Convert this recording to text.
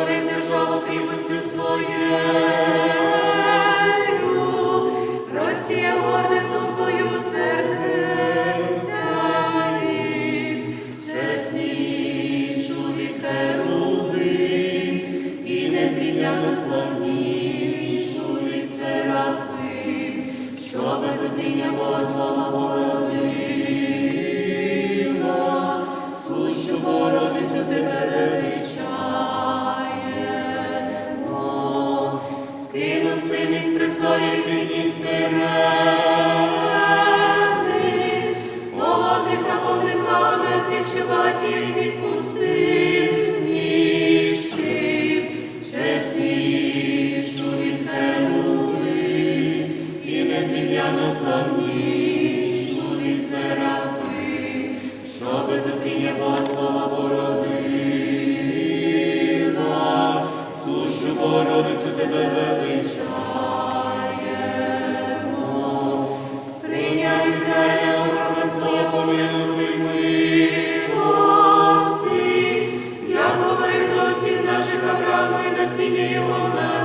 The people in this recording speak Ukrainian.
Твори державу кріпості своє. сильність прислові, і смире. Синя його на